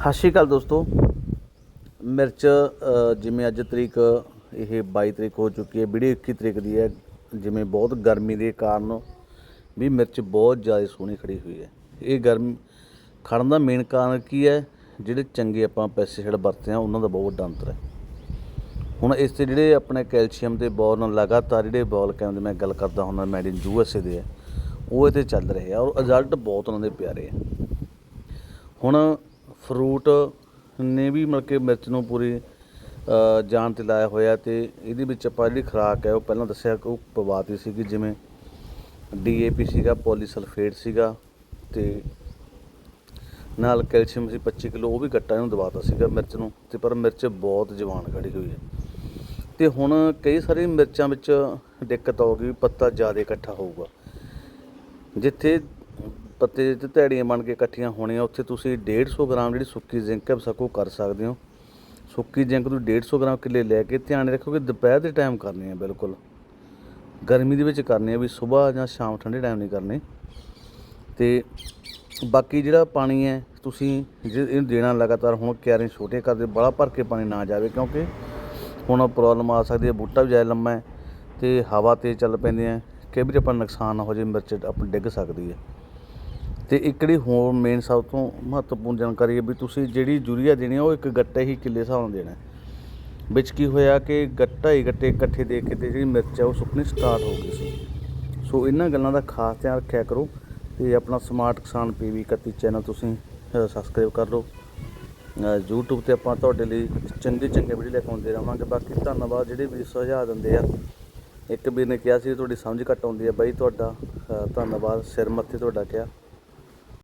ਸਤਿ ਸ਼੍ਰੀ ਅਕਾਲ ਦੋਸਤੋ। ਮਿਰਚ ਜਿਵੇਂ ਅੱਜ ਤਰੀਕ, ਇਹ 22 ਤਰੀਕ ਹੋ ਚੁੱਕੀ ਹੈ ਵੀਡੀਓ 21 ਤਰੀਕ ਦੀ ਹੈ, ਜਿਵੇਂ ਬਹੁਤ ਗਰਮੀ ਦੇ ਕਾਰਨ ਵੀ ਮਿਰਚ ਬਹੁਤ ਜ਼ਿਆਦਾ ਸੋਹਣੀ ਖੜੀ ਹੋਈ ਹੈ। ਇਹ ਗਰਮ ਖੜਨ ਦਾ ਮੇਨ ਕਾਰਨ ਕੀ ਹੈ? ਜਿਹੜੇ ਚੰਗੇ ਆਪਾਂ ਪੈਸਟੀਸਾਈਡ ਵਰਤਦੇ ਆ ਉਹਨਾਂ ਦਾ ਬਹੁਤ ਵੱਡਾ ਅੰਤਰ ਹੈ। ਹੁਣ ਇਸ ਤੇ ਜਿਹੜੇ ਆਪਣੇ ਕੈਲਸ਼ੀਅਮ ਦੇ ਬੋਲ ਨਾਲ ਲਗਾਤਾਰ ਜਿਹੜੇ ਬੋਲ ਕੈਮ ਦੀ ਮੈਂ ਗੱਲ ਕਰਦਾ ਹੁੰਦਾ ਮੈਡ ਇਨ ਏ ਦੇ ਹੈ, ਉਹ ਇਹ ਚੱਲ ਰਹੇ ਆ ਔਰ ਰਿਜ਼ਲਟ ਬਹੁਤ ਉਹਨਾਂ ਦੇ ਪਿਆਰੇ ਆ। ਹੁਣ ਫਰੂਟ ਨੇ ਵੀ ਮਤਲਬ ਕਿ ਮਿਰਚ ਨੂੰ ਪੂਰੀ ਅ, ਜਾਨ ਤੇ ਲਾਇਆ ਹੋਇਆ ਤੇ ਇਹਦੇ ਵਿੱਚ ਆਪਾਂ ਜਿਹੜੀ ਖੁਰਾਕ ਹੈ ਉਹ ਪਹਿਲਾਂ ਦੱਸਿਆ ਕਿ ਉਹ ਪਵਾਤੀ ਸੀਗੀ ਜਿਵੇਂ ਡੀਏਪੀ ਸੀਗਾ ਪੋਲੀਸਲਫੇਟ ਸੀਗਾ ਤੇ ਨਾਲ ਕੈਲਸ਼ੀਅਮ ਸੀ 25 ਕਿਲੋ ਉਹ ਵੀ ਗੱਟਾ ਇਹਨੂੰ ਦਵਾਤਾ ਸੀਗਾ ਮਿਰਚ ਨੂੰ ਤੇ ਪਰ ਮਿਰਚ ਬਹੁਤ ਜਵਾਨ ਖੜੀ ਹੋਈ ਹੈ। ਤੇ ਹੁਣ ਕਈ ਸਾਰੀ ਮਿਰਚਾਂ ਵਿੱਚ ਦਿੱਕਤ ਆਉਗੀ ਪੱਤਾ ਜ਼ਿਆਦਾ ਇਕੱਠਾ ਹੋਊਗਾ। ਜਿੱਥੇ ਪੱਤੇ ਤੇ ਧੈੜੀਆਂ ਬਣ ਕੇ ਇਕੱਠੀਆਂ ਹੋਣੀਆਂ, ਉੱਥੇ ਤੁਸੀਂ 150 ਗ੍ਰਾਮ ਜਿਹੜੀ ਸੁੱਕੀ ਜ਼ਿੰਕ ਹੈ ਸਕੋ ਕਰ ਸਕਦੇ ਹੋ। ਸੁੱਕੀ ਜ਼ਿੰਕ ਨੂੰ 150 ਗ੍ਰਾਮ ਕਿੱਲੇ ਲੈ ਕੇ ਧਿਆਨ ਰੱਖੋ ਕਿ ਦੁਪਹਿਰ ਦੇ ਟਾਈਮ ਕਰਨੀ ਹੈ ਬਿਲਕੁਲ। ਗਰਮੀ ਦੇ ਵਿੱਚ ਕਰਨੀ ਹੈ ਵੀ ਸਵੇਰ ਜਾਂ ਸ਼ਾਮ ਠੰਡੇ ਟਾਈਮ ਨਹੀਂ ਕਰਨੀ। ਤੇ ਬਾਕੀ ਜਿਹੜਾ ਪਾਣੀ ਹੈ, ਤੁਸੀਂ ਜੇ ਇਹਨੂੰ ਦੇਣਾ ਲਗਾਤਾਰ, ਹੁਣ ਕਿਆਰੇ ਛੋਟੇ ਕਰਦੇ ਬੜਾ ਭਰ ਕੇ ਪਾਣੀ ਨਾ ਜਾਵੇ, ਕਿਉਂਕਿ ਹੁਣ ਪ੍ਰੋਬਲਮ ਆ ਸਕਦੀ ਹੈ, ਬੂਟਾ ਵੀ ਜ਼ਿਆਦਾ ਲੰਮਾ ਹੈ ਤੇ ਹਵਾ ਤੇ ਚੱਲ ਪੈਂਦੇ ਆ ਕਈ ਵਾਰੀ ਆਪਾਂ ਨੁਕਸਾਨ ਨਾ ਹੋ ਜੇ ਮਿਰਚ ਆਪਣੀ ਡਿੱਗ ਸਕਦੀ ਹੈ। ਤੇ ਇੱਕ ਜਿਹੜੀ ਹੋਰ ਮੇਨ ਸਭ ਤੋਂ ਮਹੱਤਵਪੂਰਨ ਜਾਣਕਾਰੀ ਹੈ ਵੀ ਤੁਸੀਂ ਜਿਹੜੀ ਯੂਰੀਆ ਦੇਣੀ ਹੈ ਉਹ ਇੱਕ ਗੱਟੇ ਹੀ ਕਿੱਲੇ ਹਿਸਾਬ ਨਾਲ ਦੇਣਾ ਵਿੱਚ ਕੀ ਹੋਇਆ ਕਿ ਗੱਟਾ ਹੀ ਗੱਟੇ ਇਕੱਠੇ ਦੇ ਕੇ ਤੇ ਜਿਹੜੀ ਮਿਰਚ ਹੈ ਉਹ ਸੁੱਕਣੀ ਸਟਾਰਟ ਹੋ ਗਈ ਸੀ। ਸੋ ਇਹਨਾਂ ਗੱਲਾਂ ਦਾ ਖਾਸ ਧਿਆਨ ਰੱਖਿਆ ਕਰੋ ਤੇ ਆਪਣਾ ਸਮਾਰਟ ਕਿਸਾਨ ਪੀਵੀ 31 ਚੈਨਲ ਤੁਸੀਂ ਸਬਸਕ੍ਰਾਈਬ ਕਰ ਲਓ। ਅ, YouTube ਤੇ ਆਪਾਂ ਤੁਹਾਡੇ ਲਈ ਚੰਗੇ ਚੰਗੇ ਵੀਡੀਓ ਲੈ ਕੇ ਆਉਂਦੇ ਰਹਾਂਗੇ। ਬਾਕੀ ਧੰਨਵਾਦ ਜਿਹੜੇ ਵੀ ਸੁਝਾਅ ਦਿੰਦੇ ਆ। ਇੱਕ ਵੀਰ ਨੇ ਕਿਹਾ ਸੀ ਤੁਹਾਡੀ ਸਮਝ ਘੱਟ ਆਉਂਦੀ ਹੈ। ਬਾਈ ਤੁਹਾਡਾ ਧੰਨਵਾਦ। ਸਿਰ ਮੱਥੇ ਤੁਹਾਡਾ ਕਿਹਾ।